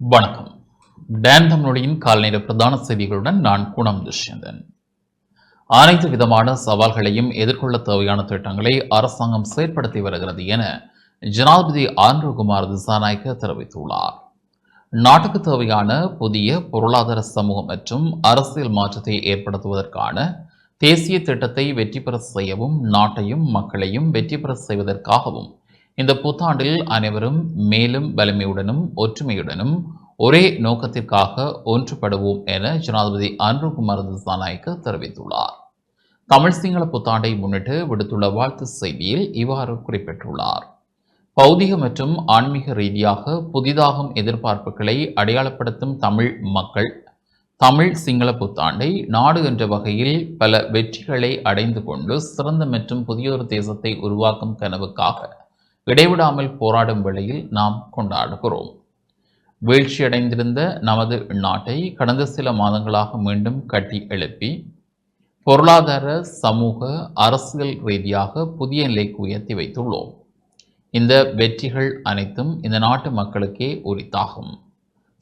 வணக்கம். டான் தமிழொலியின் கால்நேர பிரதான செய்திகளுடன் நான் குணம் துஷ்யந்தன். அனைத்து விதமான சவால்களையும் எதிர்கொள்ள தேவையான திட்டங்களை அரசாங்கம் செயற்படுத்தி வருகிறது என ஜனாதிபதி ஆந்திரகுமார் திசாநாயக்க தெரிவித்துள்ளார். நாட்டுக்கு தேவையான புதிய பொருளாதார சமூகம் மற்றும் அரசியல் மாற்றத்தை ஏற்படுத்துவதற்கான தேசிய திட்டத்தை வெற்றி பெற செய்யவும் நாட்டையும் மக்களையும் வெற்றி பெற செய்வதற்காகவும் இந்த புத்தாண்டில் அனைவரும் மேலும் வலிமையுடனும் ஒற்றுமையுடனும் ஒரே நோக்கத்திற்காக ஒன்றுபடுவோம் என ஜனாதிபதி அன்புகுமார் திசாநாயக்க தெரிவித்துள்ளார். தமிழ் சிங்கள புத்தாண்டை முன்னிட்டு விடுத்துள்ள வாழ்த்து செய்தியில் இவ்வாறு குறிப்பிட்டுள்ளார். பௌதிக மற்றும் ஆன்மீக ரீதியாக புதிதாகும் எதிர்பார்ப்புகளை அடையாளப்படுத்தும் தமிழ் மக்கள் தமிழ் சிங்கள புத்தாண்டை நாடு என்ற வகையில் பல வெற்றிகளை அடைந்து கொண்டு சிறந்த மற்றும் புதியொரு தேசத்தை உருவாக்கும் கனவுக்காக இடைவிடாமல் போராடும் வேளையில் நாம் கொண்டாடுகிறோம். வீழ்ச்சியடைந்திருந்த நமது நாட்டை கடந்த சில மாதங்களாக மீண்டும் கட்டி எழுப்பி பொருளாதார சமூக அரசியல் ரீதியாக புதிய நிலைக்கு உயர்த்தி வைத்துள்ளோம். இந்த வெற்றிகள் அனைத்தும் இந்த நாட்டு மக்களுக்கே உரித்தாகும்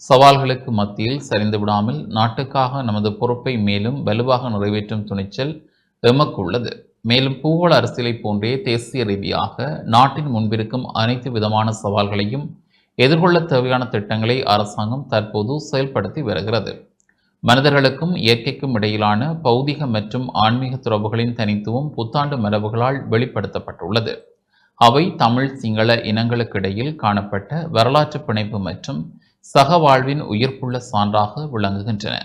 சவால்களுக்கு மத்தியில் சரிந்து விடாமல் நாட்டுக்காக நமது பொறுப்பை மேலும் வலுவாக நிறைவேற்றும் துணிச்சல் எமக்குள்ளது. மேலும் பூகோள அரசியலை போன்றே தேசிய ரீதியாக நாட்டின் முன்பிருக்கும் அனைத்து விதமான சவால்களையும் எதிர்கொள்ள தேவையான திட்டங்களை அரசாங்கம் தற்போது செயல்படுத்தி வருகிறது. மனிதர்களுக்கும் இயற்கைக்கும் இடையிலான பௌதிக மற்றும் ஆன்மீக துறவுகளின் தனித்துவம் புத்தாண்டு மரபுகளால் வெளிப்படுத்தப்பட்டுள்ளது. அவை தமிழ் சிங்கள இனங்களுக்கிடையில் காணப்பட்ட வரலாற்று பிணைப்பு மற்றும் சகவாழ்வின் உயிர்ப்புள்ள சான்றாக விளங்குகின்றன.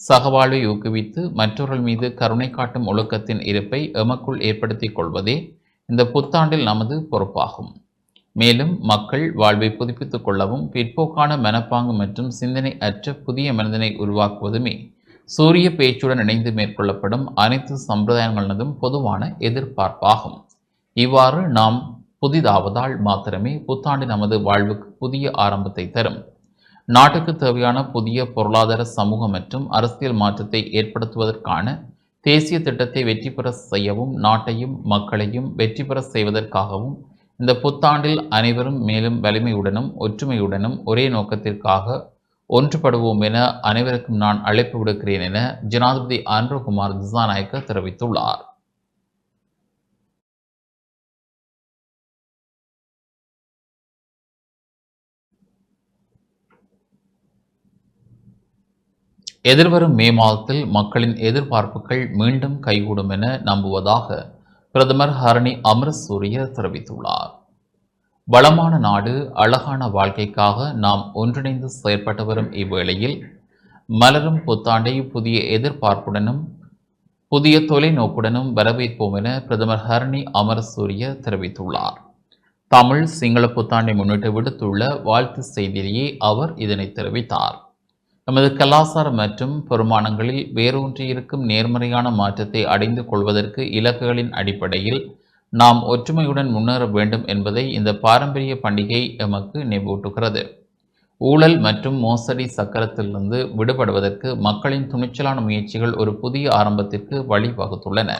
சகவாழ்வை ஊக்குவித்து மற்றவர்கள் மீது கருணை காட்டும் ஒழுக்கத்தின் இருப்பை எமக்குள் ஏற்படுத்திக் கொள்வதே இந்த புத்தாண்டில் நமது பொறுப்பாகும். மேலும் மக்கள் வாழ்வை புதுப்பித்துக் கொள்ளவும் பிற்போக்கான மனப்பாங்கு மற்றும் சிந்தனை அற்ற புதிய மனிதனை உருவாக்குவதுமே சூரிய பேச்சுடன் இணைந்து மேற்கொள்ளப்படும் அனைத்து சம்பிரதாயங்களதும் பொதுவான எதிர்பார்ப்பாகும். இவ்வாறு நாம் புதிதாவதால் மாத்திரமே புத்தாண்டு நமது வாழ்வுக்கு புதிய ஆரம்பத்தை தரும். நாட்டுக்கு தேவையான புதிய பொருளாதார சமூக மற்றும் அரசியல் மாற்றத்தை ஏற்படுத்துவதற்கான தேசிய திட்டத்தை வெற்றி பெற செய்யவும் நாட்டையும் மக்களையும் வெற்றி பெற செய்வதற்காகவும் இந்த புத்தாண்டில் அனைவரும் மேலும் வலிமையுடனும் ஒற்றுமையுடனும் ஒரே நோக்கத்திற்காக ஒன்றுபடுவோம் என அனைவருக்கும் நான் அழைப்பு விடுக்கிறேன் என ஜனாதிபதி ஆந்திரகுமார் திசாநாயக்க தெரிவித்துள்ளார். எதிர்வரும் மே மாதத்தில் மக்களின் எதிர்பார்ப்புகள் மீண்டும் கைகூடும் என நம்புவதாக பிரதமர் ஹரணி அமரசூரிய தெரிவித்துள்ளார். வளமான நாடு அழகான வாழ்க்கைக்காக நாம் ஒன்றிணைந்து செயற்பட்டு வரும் இவ்வேளையில் மலரும் புத்தாண்டை புதிய எதிர்பார்ப்புடனும் புதிய தொலைநோக்குடனும் வரவேற்போம் என பிரதமர் ஹரணி அமரசூரிய தெரிவித்துள்ளார். தமிழ் சிங்கள புத்தாண்டை முன்னிட்டு விடுத்துள்ள வாழ்த்து செய்தியிலேயே அவர் இதனை தெரிவித்தார். நமது கலாச்சாரம் மற்றும் பெருமானங்களில் வேரூன்றியிருக்கும் நேர்மறையான மாற்றத்தை அடைந்து கொள்வதற்கு இலக்குகளின் அடிப்படையில் நாம் ஒற்றுமையுடன் முன்னேற வேண்டும் என்பதை இந்த பாரம்பரிய பண்டிகை எமக்கு நினைவூட்டுகிறது. ஊழல் மற்றும் மோசடி சக்கரத்திலிருந்து விடுபடுவதற்கு மக்களின் துணிச்சலான முயற்சிகள் ஒரு புதிய ஆரம்பத்திற்கு வழிவகுத்துள்ளன.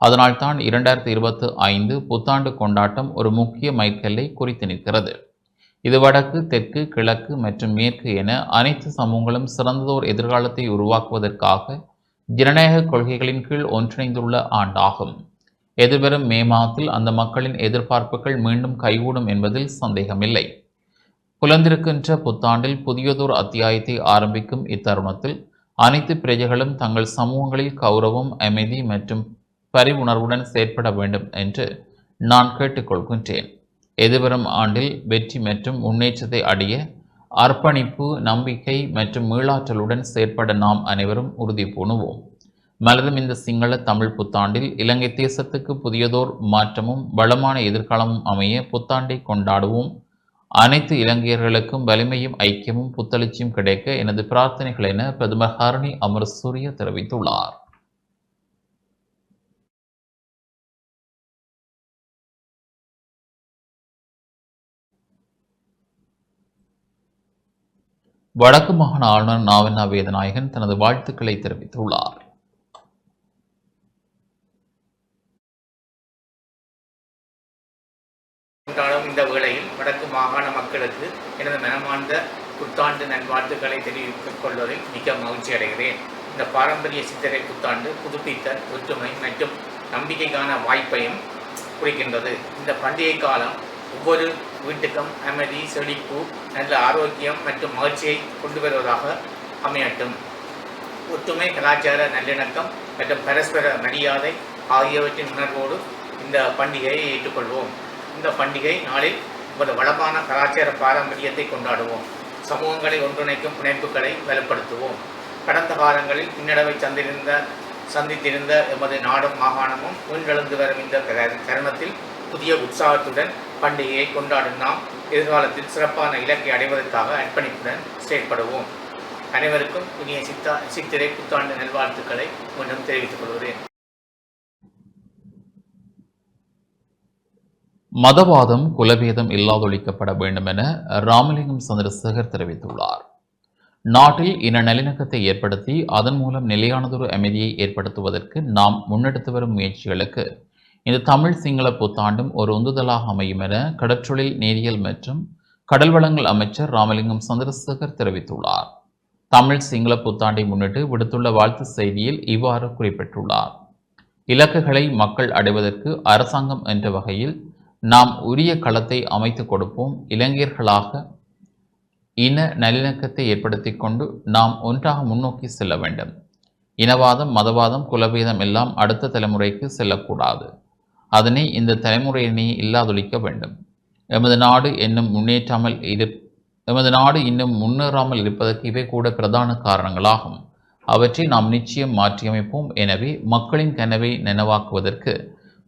அதனால்தான் இரண்டாயிரத்தி இருபத்தி ஐந்து புத்தாண்டு கொண்டாட்டம் ஒரு முக்கிய மைல்கல்லை குறித்து நிற்கிறது. இது வடக்கு தெற்கு கிழக்கு மற்றும் மேற்கு என அனைத்து சமூகங்களும் சிறந்ததோர் எதிர்காலத்தை உருவாக்குவதற்காக ஜனநாயக கொள்கைகளின் கீழ் ஒன்றிணைந்துள்ள ஆண்டாகும். எதிர்வரும் மே மாதத்தில் அந்த மக்களின் எதிர்பார்ப்புகள் மீண்டும் கைகூடும் என்பதில் சந்தேகமில்லை. புலந்திருக்கின்ற புத்தாண்டில் புதியதோர் அத்தியாயத்தை ஆரம்பிக்கும் இத்தருணத்தில் அனைத்து பிரஜைகளும் தங்கள் சமூகங்களில் கௌரவம் அமைதி மற்றும் பரிவுணர்வுடன் செயற்பட வேண்டும் என்று நான் கேட்டுக்கொள்கின்றேன். எதிர்வரும் ஆண்டில் வெற்றி மற்றும் முன்னேற்றத்தை அடைய அர்ப்பணிப்பு நம்பிக்கை மற்றும் மீளாற்றலுடன் செயற்பட நாம் அனைவரும் உறுதி பூணுவோம். மலரும் இந்த சிங்கள தமிழ் புத்தாண்டில் இலங்கை தேசத்துக்கு புதியதோர் மாற்றமும் வளமான எதிர்காலமும் அமைய புத்தாண்டை கொண்டாடுவோம். அனைத்து இலங்கையர்களுக்கும் வலிமையும் ஐக்கியமும் புத்தளிச்சியும் கிடைக்க எனது பிரார்த்தனைகள் என பிரதமர் ஹரணி அமரசூரிய தெரிவித்துள்ளார். வடக்கு மாகாண ஆளுநர் நாவண்ணா வேதநாயகன் தனது வாழ்த்துக்களை தெரிவித்துள்ளார். இந்த வேளையில் வடக்கு மாகாண மக்களுக்கு எனது மனமார்ந்த புத்தாண்டு நல்வாழ்த்துக்களை தெரிவித்துக் கொள்வதில் மிக மகிழ்ச்சி அடைகிறேன். இந்த பாரம்பரிய சித்திரை புத்தாண்டு புதுப்பித்த ஒற்றுமை மற்றும் நம்பிக்கைக்கான வாய்ப்பையும் குறிக்கின்றது. இந்த பண்டிகை காலம் ஒவ்வொரு வீட்டுக்கும் அமைதி செழிப்பு நல்ல ஆரோக்கியம் மற்றும் மகிழ்ச்சியை கொண்டு வருவதாக அமையட்டும். ஒற்றுமை கலாச்சார நல்லிணக்கம் மற்றும் பரஸ்பர மரியாதை ஆகியவற்றின் உணர்வோடு இந்த பண்டிகையை ஏற்றுக்கொள்வோம். இந்த பண்டிகை நாளில் ஒரு வளமான கலாச்சார பாரம்பரியத்தை கொண்டாடுவோம். சமூகங்களை ஒன்றிணைக்கும் பிணைப்புகளை வலுப்படுத்துவோம். கடந்த காலங்களில் பின்னடைவை சந்திருந்த சந்தித்திருந்த எமது நாடும் மாகாணமும் மீண்டெழுந்து வரும் இந்த தருணத்தில் புதிய உற்சாகத்துடன் பண்டிகையை கொண்டாடும் நாம் எதிர்காலத்தில் சிறப்பான இலக்கை அடைவதற்காக அர்ப்பணிப்புடன் செயற்படுவோம். அனைவருக்கும் இனிய சித்தா சித்திரை புத்தாண்டு நல்வாழ்த்துக்களை மீண்டும் தெரிவித்துக் கொள்கிறேன். மதவாதம் குலபேதம் இல்லாதொழிக்கப்பட வேண்டும் என ராமலிங்கம் சந்திரசேகர் தெரிவித்துள்ளார். நாட்டில் இன நல்லிணக்கத்தை ஏற்படுத்தி அதன் மூலம் நிலையானதொரு அமைதியை ஏற்படுத்துவதற்கு நாம் முன்னெடுத்து வரும் முயற்சிகளுக்கு இந்த தமிழ் சிங்கள புத்தாண்டும் ஒரு உந்துதலாக அமையும் என கடற்றொழில் நேரியல் மற்றும் கடல் வளங்கள் அமைச்சர் ராமலிங்கம் சந்திரசேகர் தெரிவித்துள்ளார். தமிழ் சிங்கள புத்தாண்டை முன்னிட்டு விடுத்துள்ள வாழ்த்து செய்தியில் இவ்வாறு குறிப்பிட்டுள்ளார். இலக்குகளை மக்கள் அடைவதற்கு அரசாங்கம் என்ற வகையில் நாம் உரிய களத்தை அமைத்துக் கொடுப்போம். இளைஞர்களாக இன நல்லிணக்கத்தை ஏற்படுத்திக் கொண்டு நாம் ஒன்றாக முன்னோக்கி செல்ல வேண்டும். இனவாதம் மதவாதம் குலபேதம் எல்லாம் அடுத்த தலைமுறைக்கு செல்லக்கூடாது. அதனை இந்த தலைமுறையினை இல்லாதொழிக்க வேண்டும். எமது நாடு இன்னும் முன்னேற்றாமல் இரு எமது நாடு இன்னும் முன்னேறாமல் இருப்பதற்கு இவை கூட பிரதான காரணங்களாகும். அவற்றை நாம் நிச்சயம் மாற்றியமைப்போம். எனவே மக்களின் கனவை நனவாக்குவதற்கு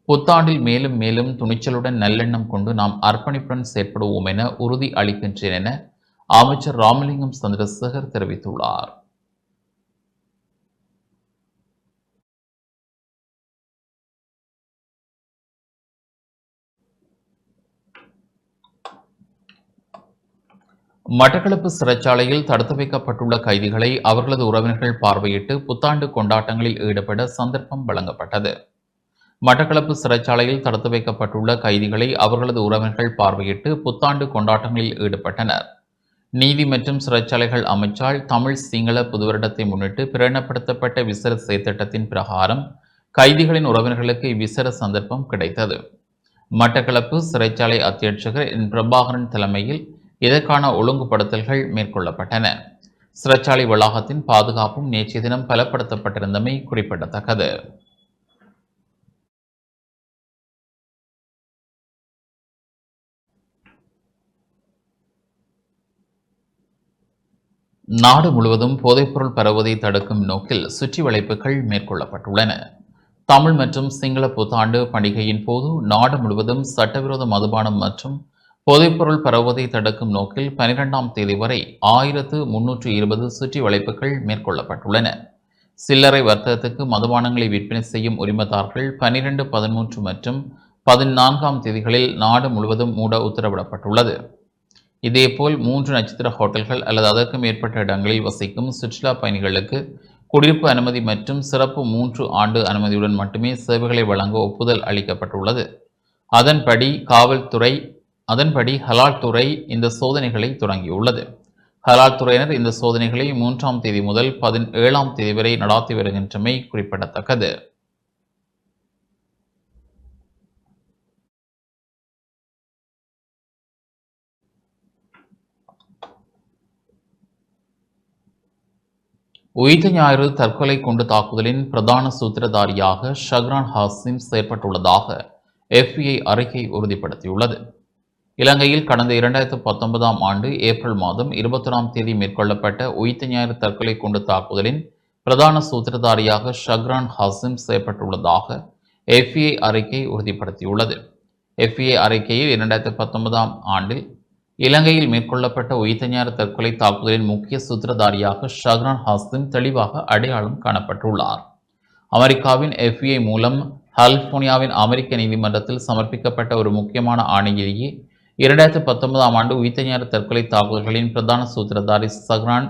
புத்தாண்டில் மேலும் மேலும் துணிச்சலுடன் நல்லெண்ணம் கொண்டு நாம் அர்ப்பணிப்புடன் செயற்படுவோம் என உறுதி அளிக்கின்றேன் என அமைச்சர் ராமலிங்கம் சந்திரசேகர் தெரிவித்துள்ளார். மட்டக்களப்பு சிறைச்சாலையில் தடுத்து வைக்கப்பட்டுள்ள கைதிகளை அவர்களது உறவினர்கள் பார்வையிட்டு புத்தாண்டு கொண்டாட்டங்களில் ஈடுபட சந்தர்ப்பம் வழங்கப்பட்டது. மட்டக்களப்பு சிறைச்சாலையில் தடுத்து வைக்கப்பட்டுள்ள கைதிகளை அவர்களது உறவினர்கள் பார்வையிட்டு புத்தாண்டு கொண்டாட்டங்களில் ஈடுபட்டனர். நீதி மற்றும் சிறைச்சாலைகள் அமைச்சால் தமிழ் சிங்கள புதுவருடத்தை முன்னிட்டு பிரகடனப்படுத்தப்பட்ட விசேட செயற்திட்டத்தின் பிரகாரம் கைதிகளின் உறவினர்களுக்கு இவ்விசேட சந்தர்ப்பம் கிடைத்தது. மட்டக்களப்பு சிறைச்சாலை அத்தியட்சகர் என். பிரபாகரன் தலைமையில் இதற்கான ஒழுங்குபடுத்தல்கள் மேற்கொள்ளப்பட்டன. சிறைச்சாலை வளாகத்தின் பாதுகாப்பும் நேற்றைய தினம் பலப்படுத்தப்பட்டிருந்தமை குறிப்பிடத்தக்கது. நாடு முழுவதும் போதைப்பொருள் பரவுவதை தடுக்கும் நோக்கில் சுற்றி வளைப்புகள் மேற்கொள்ளப்பட்டுள்ளன. தமிழ் மற்றும் சிங்கள புத்தாண்டு பண்டிகையின் போது நாடு முழுவதும் சட்டவிரோத மதுபானம் மற்றும் போதைப்பொருள் பரவுவதை தடுக்கும் நோக்கில் பனிரெண்டாம் தேதி வரை ஆயிரத்து முன்னூற்று இருபது சுற்றி வளைப்புகள் மேற்கொள்ளப்பட்டுள்ளன. சில்லறை வர்த்தகத்துக்கு மதுபானங்களை விற்பனை செய்யும் உரிமதார்கள் பனிரெண்டு பதிமூன்று மற்றும் பதினான்காம் தேதிகளில் நாடு முழுவதும் மூட உத்தரவிடப்பட்டுள்ளது. இதேபோல் மூன்று நட்சத்திர ஹோட்டல்கள் அல்லது அதற்கு மேற்பட்ட இடங்களில் வசிக்கும் சுற்றுலா பயணிகளுக்கு குடியிருப்பு அனுமதி மற்றும் சிறப்பு மூன்று ஆண்டு அனுமதியுடன் மட்டுமே சேவைகளை வழங்க ஒப்புதல் அளிக்கப்பட்டுள்ளது. அதன்படி காவல்துறை அதன்படி ஹலால் துறை இந்த சோதனைகளை தொடங்கியுள்ளது. ஹலால் துறையினர் இந்த சோதனைகளை மூன்றாம் தேதி முதல் பதினேழாம் தேதி வரை நடாத்தி வருகின்றமை குறிப்பிடத்தக்கது. உயிர் ஞாயிறு தற்கொலை குண்டு தாக்குதலின் பிரதான சூத்திரதாரியாக ஷக்ரான் ஹாசிம் செயற்பட்டுள்ளதாக எஃபிஐ அறிக்கை உறுதிப்படுத்தியுள்ளது. இலங்கையில் கடந்த இரண்டாயிரத்து பத்தொன்பதாம் ஆண்டு ஏப்ரல் மாதம் இருபத்தொராம் தேதி மேற்கொள்ளப்பட்ட உயிர்த்த ஞாயிறு தற்கொலை குண்டு தாக்குதலின் பிரதான சூத்திரதாரியாக ஷக்ரான் ஹாசிம் செய்யப்பட்டுள்ளதாக எஃபிஐ அறிக்கை உறுதிப்படுத்தியுள்ளது. எஃபிஏ அறிக்கையில் இரண்டாயிரத்து பத்தொன்பதாம் ஆண்டில் இலங்கையில் மேற்கொள்ளப்பட்ட உயிர்த்தஞான தற்கொலை தாக்குதலின் முக்கிய சூத்திரதாரியாக ஷஹ்ரான் ஹாசிம் தெளிவாக அடையாளம் காணப்பட்டுள்ளார். அமெரிக்காவின் எஃப்இஐ மூலம் கலிபோர்னியாவின் அமெரிக்க நீதிமன்றத்தில் சமர்ப்பிக்கப்பட்ட ஒரு முக்கியமான ஆணையிலேயே இரண்டாயிரத்தி பத்தொன்பதாம் ஆண்டு உயிர்த்தஞர் தற்கொலை தாக்குதல்களின் பிரதான சூத்திரதாரி சஹ்ரான்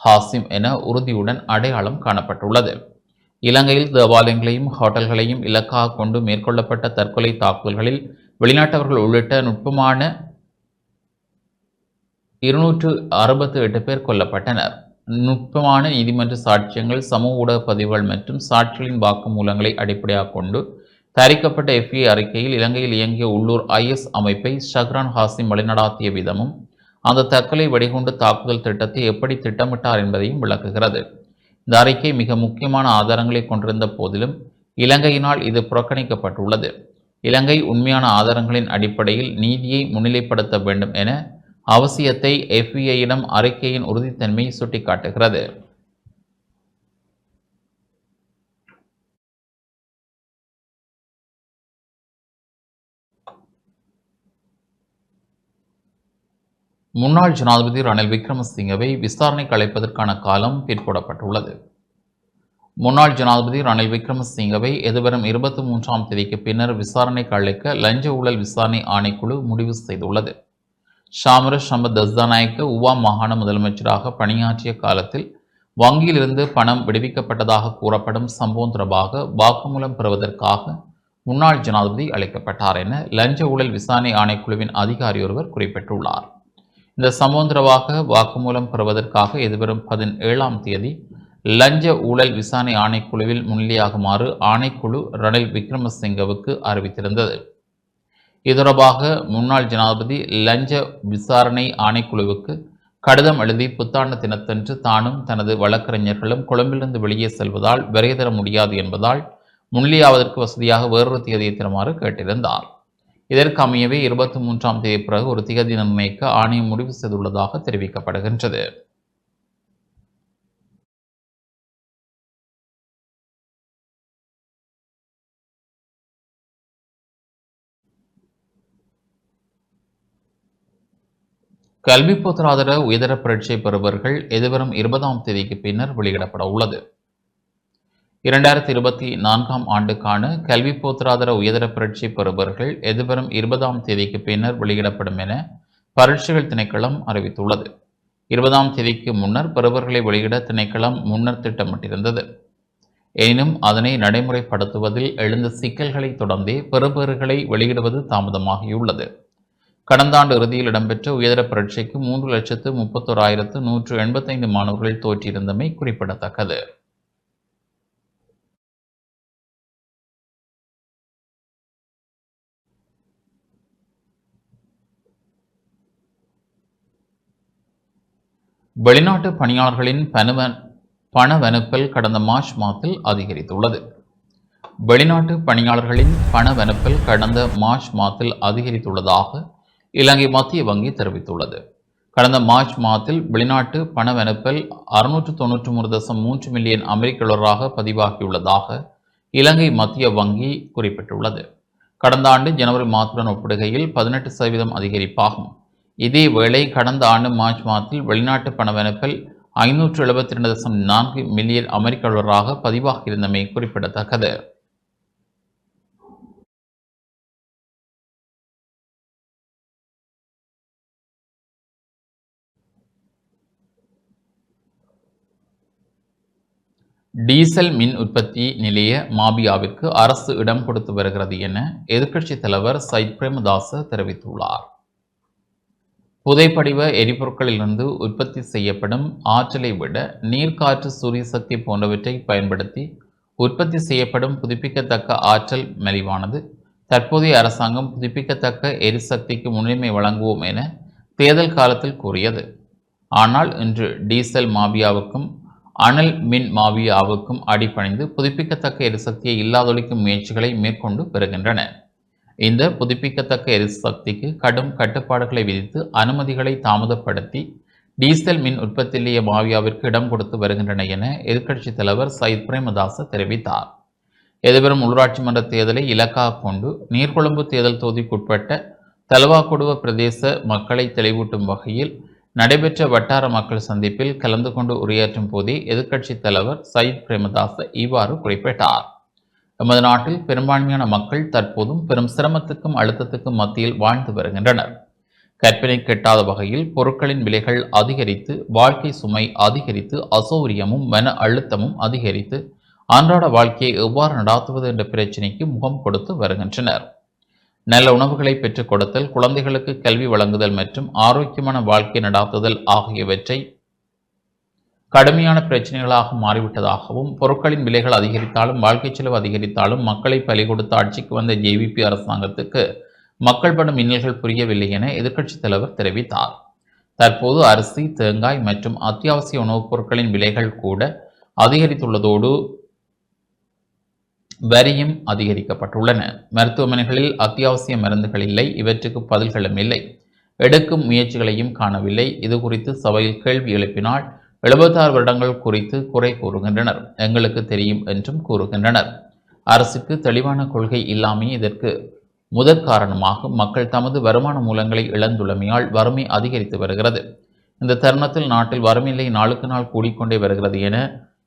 ஹாசிம் என உறுதியுடன் அடையாளம் காணப்பட்டுள்ளது. இலங்கையில் தேவாலயங்களையும் ஹோட்டல்களையும் இலக்காக கொண்டு மேற்கொள்ளப்பட்ட தற்கொலை தாக்குதல்களில் வெளிநாட்டவர்கள் உள்ளிட்ட நுட்பமான இருநூற்று அறுபத்து எட்டு பேர் கொல்லப்பட்டனர். நுட்பமான நீதிமன்ற சாட்சியங்கள் சமூக ஊடக பதிவுகள் மற்றும் சாட்சிகளின் வாக்குமூலங்களை அடிப்படையாக கொண்டு தயாரிக்கப்பட்ட எஃப்ஏ அறிக்கையில் இலங்கையில் இயங்கிய உள்ளூர் ஐஎஸ் அமைப்பை ஷஹ்ரான் ஹாசிம் வழிநடாத்திய விதமும் அந்த தற்கொலை வெடிகுண்டு தாக்குதல் திட்டத்தை எப்படி திட்டமிட்டார் என்பதையும் விளக்குகிறது. இந்த அறிக்கை மிக முக்கியமான ஆதாரங்களை கொண்டிருந்த போதிலும் இலங்கையினால் இது புறக்கணிக்கப்பட்டுள்ளது. இலங்கை உண்மையான ஆதாரங்களின் அடிப்படையில் நீதியை முன்னிலைப்படுத்த வேண்டும் என அவசியத்தை எஃபிஐயிடம் அறிக்கையின் உறுதித்தன்மை சுட்டிக்காட்டுகிறது. முன்னாள் ஜனாதிபதி ரணில் விக்ரமசிங்கவை விசாரணைக்கு அழைப்பதற்கான காலம் பிற்போடப்பட்டுள்ளது. முன்னாள் ஜனாதிபதி ரணில் விக்ரமசிங்கவை எதிர்வரும் இருபத்தி மூன்றாம் தேதிக்கு பின்னர் விசாரணைக்கு அழைக்க லஞ்ச ஊழல் விசாரணை ஆணைக்குழு முடிவு செய்துள்ளது. ஷாமர சம்பத் தஸ்தாநாயக்க உவா மாகாண முதலமைச்சராக பணியாற்றிய காலத்தில் வங்கியிலிருந்து பணம் விடுவிக்கப்பட்டதாக கூறப்படும் சம்பவம் தொடர்பாக வாக்குமூலம் பெறுவதற்காக முன்னாள் ஜனாதிபதி அழைக்கப்பட்டார் என லஞ்ச ஊழல் விசாரணை ஆணைக்குழுவின் அதிகாரி ஒருவர் குறிப்பிட்டுள்ளார். இந்த சமோந்தரவாக வாக்குமூலம் பெறுவதற்காக எதிர்வரும் பதினேழாம் தேதி லஞ்ச ஊழல் விசாரணை ஆணைக்குழுவில் முன்னிலையாகுமாறு ஆணைக்குழு ரணில் விக்ரமசிங்கவுக்கு அறிவித்திருந்தது. இது தொடர்பாக முன்னாள் ஜனாதிபதி லஞ்ச விசாரணை ஆணைக்குழுவுக்கு கடிதம் எழுதி புத்தாண்டு தினத்தன்று தானும் தனது வழக்கறிஞர்களும் கொழும்பிலிருந்து வெளியே செல்வதால் விரைதர முடியாது என்பதால் முன்னிலையாவதற்கு வசதியாக வேறொரு தேதியை தருமாறு கேட்டிருந்தார். இதற்கு அமையவே இருபத்தி மூன்றாம் தேதி பிறகு ஒரு திகதி நிர்ணயிக்க ஆணையம் முடிவு செய்துள்ளதாக தெரிவிக்கப்படுகின்றது. கல்வி பொருளாதார உயர்தர பரீட்சை பெறுபவர்கள் எதிர்வரும் இருபதாம் தேதிக்கு பின்னர் வெளியிடப்பட உள்ளது. இரண்டாயிரத்தி இருபத்தி நான்காம் ஆண்டுக்கான கல்வி பொருளாதார உயர்தர பரீட்சை பெறுபவர்கள் எதிர்வரும் இருபதாம் தேதிக்கு பின்னர் வெளியிடப்படும் என பரீட்சைகள் திணைக்களம் அறிவித்துள்ளது. இருபதாம் தேதிக்கு முன்னர் பெறுபவர்களை வெளியிட திணைக்களம் முன்னர் திட்டமிட்டிருந்தது. எனினும் அதனை நடைமுறைப்படுத்துவதில் எழுந்த சிக்கல்களை தொடர்ந்தே பெறுபவர்களை வெளியிடுவது தாமதமாகியுள்ளது. கடந்த ஆண்டு இறுதியில் இடம்பெற்ற உயர்தர பரீட்சைக்கு மூன்று லட்சத்து முப்பத்தோராயிரத்து நூற்று எண்பத்தைந்து மாணவர்கள் தோற்றியிருந்தமை குறிப்பிடத்தக்கது. வெளிநாட்டு பணியாளர்களின் பணவ பணவனுப்பல் கடந்த மார்ச் மாதத்தில் அதிகரித்துள்ளது. வெளிநாட்டு பணியாளர்களின் பணவனுப்பல் கடந்த மார்ச் மாதத்தில் அதிகரித்துள்ளதாக இலங்கை மத்திய வங்கி தெரிவித்துள்ளது. கடந்த மார்ச் மாதத்தில் வெளிநாட்டு பணவனுப்பல் அறுநூற்று தொன்னூற்று மூணு தசம் மூன்று மில்லியன் அமெரிக்க டாலராக பதிவாகியுள்ளதாக இலங்கை மத்திய வங்கி குறிப்பிட்டுள்ளது. கடந்த ஆண்டு ஜனவரி மாதத்துடன் ஒப்பிடுகையில் பதினெட்டு சதவீதம் அதிகரிப்பாகும். இதேவேளை கடந்த ஆண்டு மார்ச் மாதத்தில் வெளிநாட்டு பணவெனப்பில் ஐநூற்று எழுபத்தி ரெண்டு தசம் நான்கு மில்லியன் அமெரிக்க டாலராக பதிவாகியிருந்தமை குறிப்பிடத்தக்கது. டீசல் மின் உற்பத்தி நிலைய மாபியாவிற்கு அரசு இடம் கொடுத்து வருகிறது என எதிர்க்கட்சித் தலைவர் சைத் பிரேமதாச தெரிவித்துள்ளார். புதைப்படிவ எரிபொருட்களிலிருந்து உற்பத்தி செய்யப்படும் ஆற்றலை விட நீர்க்காற்று சூரிய சக்தி போன்றவற்றை பயன்படுத்தி உற்பத்தி செய்யப்படும் புதுப்பிக்கத்தக்க ஆற்றல் மலிவானது. தற்போதைய அரசாங்கம் புதுப்பிக்கத்தக்க எரிசக்திக்கு முன்னுரிமை வழங்குவோம் என தேர்தல் காலத்தில் கூறியது. ஆனால் இன்று டீசல் மாபியாவுக்கும் அனல் மின் மாவியாவுக்கும் அடிபணிந்து புதுப்பிக்கத்தக்க எரிசக்தியை இல்லாதொழிக்கும் முயற்சிகளை மேற்கொண்டு வருகின்றன. இந்த புதுப்பிக்கத்தக்க எரிசக்திக்கு கடும் கட்டுப்பாடுகளை விதித்து அனுமதிகளை தாமதப்படுத்தி டீசல் மின் உற்பத்தியிலேயே மாவியாவிற்கு இடம் கொடுத்து வருகின்றன என எதிர்க்கட்சித் தலைவர் சயித் பிரேமதாச தெரிவித்தார். எதிர்வரும் உள்ளூராட்சி மன்ற தேர்தலை இலக்காக கொண்டு நீர்கொழும்பு தேர்தல் தொகுதிக்குட்பட்ட தலவாக்குடுவ பிரதேச மக்களை தெளிவூட்டும் வகையில் நடைபெற்ற வட்டார மக்கள் சந்திப்பில் கலந்து கொண்டு உரையாற்றும் போதே எதிர்க்கட்சித் தலைவர் சயித் பிரேமதாச இவ்வாறு குறிப்பிட்டார். எமது நாட்டில் பெரும்பான்மையான மக்கள் தற்போதும் பெரும் சிரமத்துக்கும் அழுத்தத்துக்கும் மத்தியில் வாழ்ந்து வருகின்றனர். கற்பனை கெட்டாத வகையில் பொருட்களின் விலைகள் அதிகரித்து வாழ்க்கை சுமை அதிகரித்து அசௌரியமும் மன அழுத்தமும் அதிகரித்து அன்றாட வாழ்க்கையை எவ்வாறு நடாத்துவது என்ற பிரச்சினைக்கு முகம் கொடுத்து வருகின்றனர். நல்ல உணவுகளை பெற்றுக் கொடுத்தல் குழந்தைகளுக்கு கல்வி வழங்குதல் மற்றும் ஆரோக்கியமான வாழ்க்கை நடாத்துதல் ஆகியவற்றை கடுமையான பிரச்சனைகளாக மாறிவிட்டதாகவும் பொருட்களின் விலைகள் அதிகரித்தாலும் வாழ்க்கை செலவு அதிகரித்தாலும் மக்களை பலி கொடுத்த ஆட்சிக்கு வந்த ஜேவிபி அரசாங்கத்துக்கு மக்கள் படும் இன்னல்கள் புரியவில்லை என எதிர்க்கட்சித் தலைவர் தெரிவித்தார். தற்போது அரிசி தேங்காய் மற்றும் அத்தியாவசிய உணவுப் பொருட்களின் விலைகள் கூட அதிகரித்துள்ளதோடு வரியும் அதிகரிக்கப்பட்டுள்ளன. மருத்துவமனைகளில் அத்தியாவசிய மருந்துகள் இல்லை இவற்றுக்கு பதில்களும் இல்லை. எடுக்கும் முயற்சிகளையும் காணவில்லை. இது குறித்து சபையில் கேள்வி எழுப்பினால் எழுபத்தாறு வருடங்கள் குறித்து குறை கூறுகின்றனர். எங்களுக்கு தெரியும் என்றும் கூறுகின்றனர். அரசுக்கு தெளிவான கொள்கை இல்லாமே இதற்கு முதற் காரணமாக மக்கள் தமது வருமான மூலங்களை இழந்துள்ளமையால் வறுமை அதிகரித்து வருகிறது. இந்த தருணத்தில் நாட்டில் வறுமையில்லை நாளுக்கு நாள் கூடிக்கொண்டே வருகிறது என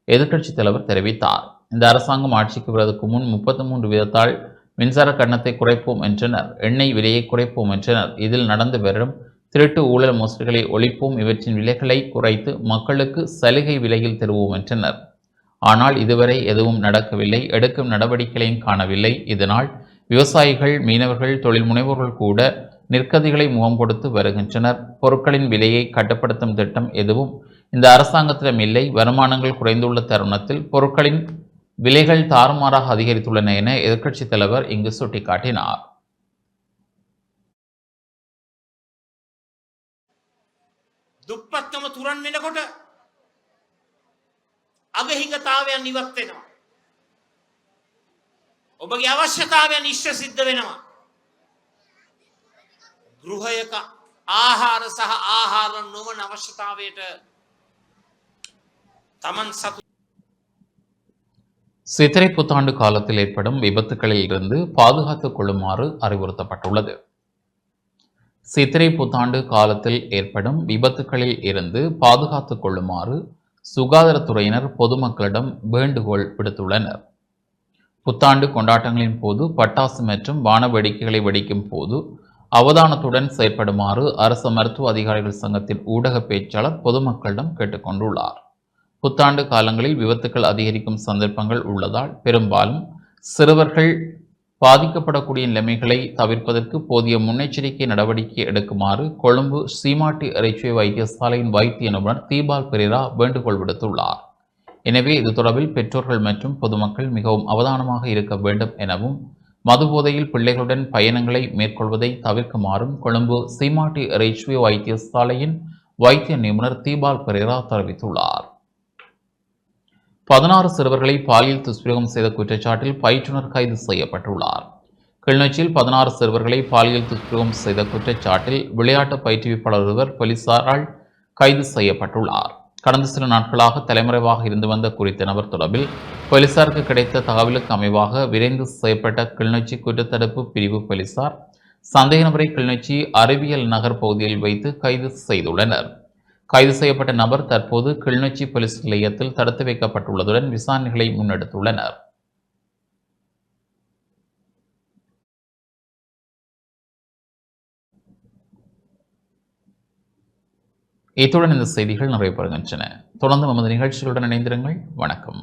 எதிர்க்கட்சித் தலைவர் தெரிவித்தார். இந்த அரசாங்கம் ஆட்சிக்கு வருவதற்கு முன் முப்பத்தி மூன்று வீதத்தால் மின்சார கட்டணத்தை குறைப்போம் என்றனர். எண்ணெய் விலையை குறைப்போம் என்றனர். இதில் நடந்து வரும் திருட்டு ஊழல் மோசடிகளை ஒழிப்போம். இவற்றின் விலைகளை குறைத்து மக்களுக்கு சலுகை விலையில் தருவோம் என்றனர். ஆனால் இதுவரை எதுவும் நடக்கவில்லை. எடுக்கும் நடவடிக்கைகளையும் காணவில்லை. இதனால் விவசாயிகள் மீனவர்கள் தொழில் முனைவோர்கள் கூட நிற்கதிகளை முகம் கொடுத்து வருகின்றனர். பொருட்களின் விலையை கட்டுப்படுத்தும் திட்டம் எதுவும் இந்த அரசாங்கத்திடம் இல்லை. வருமானங்கள் குறைந்துள்ள தருணத்தில் பொருட்களின் விலைகள் தாறுமாறாக அதிகரித்துள்ளன என எதிர்க்கட்சித் தலைவர் இங்கு சுட்டிக்காட்டினார். දුප්පත්කම තුරන් වෙනකොට අගහිඟතාවයන් ඉවත් වෙනවා. ඔබගේ අවශ්‍යතාවයන් ඉශ්්‍ය සිද්ධ වෙනවා. ගෘහයක ආහාර සහ ආහාර නොවන අවශ්‍යතාවයට තමන් සතු சித்திரை புத்தாண்டு காலத்தில் ஏற்படும் விபத்துகளில் இருந்து பாதுகாத்துக் கொள்ளுமாறு அறிவுறுத்தப்பட்டுள்ளது சித்திரை புத்தாண்டு காலத்தில் ஏற்படும் விபத்துகளில் இருந்து பாதுகாத்துக் கொள்ளுமாறு சுகாதாரத்துறையினர் பொதுமக்களிடம் வேண்டுகோள் விடுத்துள்ளனர். புத்தாண்டு கொண்டாட்டங்களின் போது பட்டாசு மற்றும் வான வேடிக்கைகளை வெடிக்கும் போது அவதானத்துடன் செயற்படுமாறு அரசு மருத்துவ அதிகாரிகள் சங்கத்தின் ஊடக பேச்சாளர் பொதுமக்களிடம் கேட்டுக்கொண்டுள்ளார் புத்தாண்டு காலங்களில் விபத்துக்கள் அதிகரிக்கும் சந்தர்ப்பங்கள் உள்ளதால் பெரும்பாலும் சிறுவர்கள் பாதிக்கப்படக்கூடிய நிலைமைகளை தவிர்ப்பதற்கு போதிய முன்னெச்சரிக்கை நடவடிக்கை எடுக்குமாறு கொழும்பு சீமாட்டி இறைச்சுவை வைத்தியசாலையின் வைத்திய நிபுணர் தீபால் பெரேரா வேண்டுகோள் விடுத்துள்ளார். எனவே இது தொடர்பில் பெற்றோர்கள் மற்றும் பொதுமக்கள் மிகவும் அவதானமாக இருக்க வேண்டும் எனவும் மதுபோதையில் பிள்ளைகளுடன் பயணங்களை மேற்கொள்வதை தவிர்க்குமாறும் கொழும்பு சீமாட்டி இறைச்சுவை வைத்தியசாலையின் வைத்திய நிபுணர் தீபால் பெரேரா தெரிவித்துள்ளார். பதினாறு சிறுவர்களை பாலியல் துஷ்பிரயோகம் செய்த குற்றச்சாட்டில் பயிற்றுனர் கைது செய்யப்பட்டுள்ளார். கிளிநொச்சியில் பதினாறு சிறுவர்களை பாலியல் துஷ்பிரயோகம் செய்த குற்றச்சாட்டில் விளையாட்டு பயிற்றுவிப்பாளர் ஒருவர் போலீசாரால் கைது செய்யப்பட்டுள்ளார். கடந்த சில நாட்களாக தலைமறைவாக இருந்து வந்த குறித்த நபர் தொடர்பில் போலீசாருக்கு கிடைத்த தகவலுக்கு அமைவாக விரைந்து செய்யப்பட்ட கிளிநொச்சி குற்றத்தடுப்பு பிரிவு போலீசார் சந்தேக நபரை கிளிநொச்சி அறிவியல் நகர் பகுதியில் வைத்து கைது செய்துள்ளனர். கைது செய்யப்பட்ட நபர் தற்போது கிளிநொச்சி போலீஸ் நிலையத்தில் தடுத்து வைக்கப்பட்டுள்ளதுடன் விசாரணைகளை முன்னெடுத்துள்ளனர். இத்துடன் இந்த செய்திகள் நிறைவு பெறுகின்றன தொடர்ந்து நமது நிகழ்ச்சிகளுடன் இணைந்திருங்கள். வணக்கம்.